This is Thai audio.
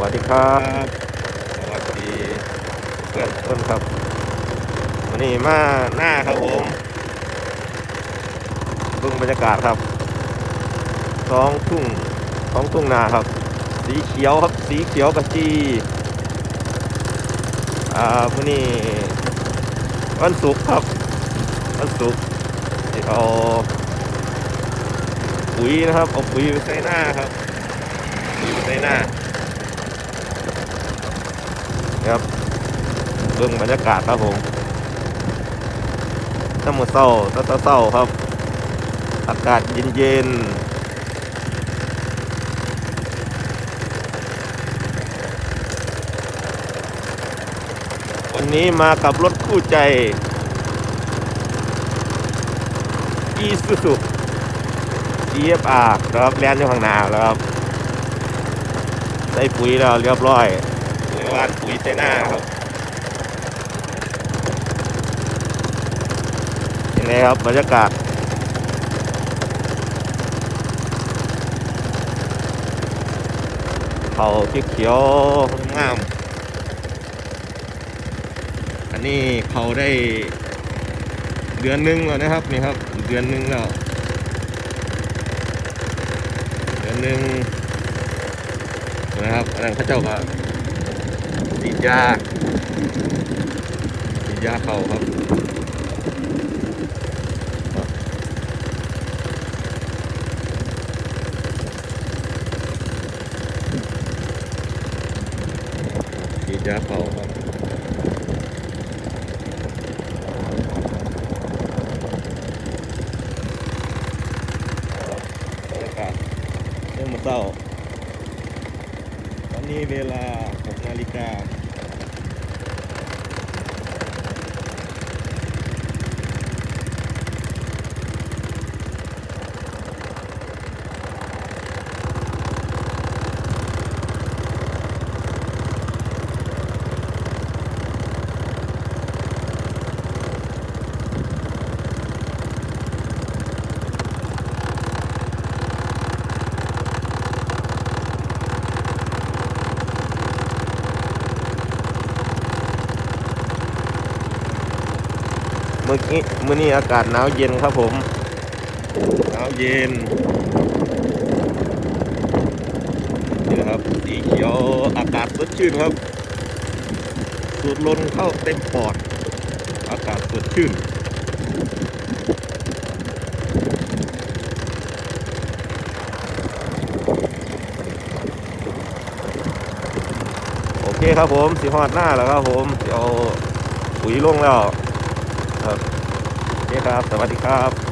วัสดีครับสวัสดีเพื่อนต้นครับวันนี้มาหน้าครับผมเบิ่งบรรยากาศครับท้องทุ่งท้องทุ่งนาครับ สีเขียวครับสีเขียวกระจีอ่าวันนี้วันศุกร์ครับวันศุกร์ที่เอาปุ๋ยนะครับเอาปุ๋ยไปใส่หน้าครับปุ๋ยไปใส่หน้า ครับเบื้องบรรยากาศครับผมน้ำมือเศร้าตะตะเศร้าครับ อากาศเย็นๆ วันนี้มากับรถคู่ใจอีซูซู GFR นะครับแลนอยู่ข้างหน้าแล้วครับ ใส่ปุ๋ยแล้วเรียบร้อย หวานปุ๋ยใส่หน้าครับยังไงครับบรรยากาศเขาเขียวๆงาม อันนี้เขาได้เดือนหนึงแล้วนะครับนี่ครับ เดือนหนึงแล้วเดือนหนึงนะครับอันนั้นเข้าเจ้าก็ ฉีดยาฉีดยาเข่าครับฉีดยาเข่าครับเริ่มมาเศร้า นี้เวลา6นาฬิกา มื่อกี้มื้อนี้อากาศหนาวเย็นครับผมหนาวเย็นนี่นะครับสีเขียวอากาศสดชื่นครับสูดลมเข้าเต็มปอด อากาศสดชื่นโอเคครับผมสีหอดหน้าแล้วครับผมเดี๋ยวปุ๋ยลงแล้ว ครับโอเคครับ สวัสดีครับ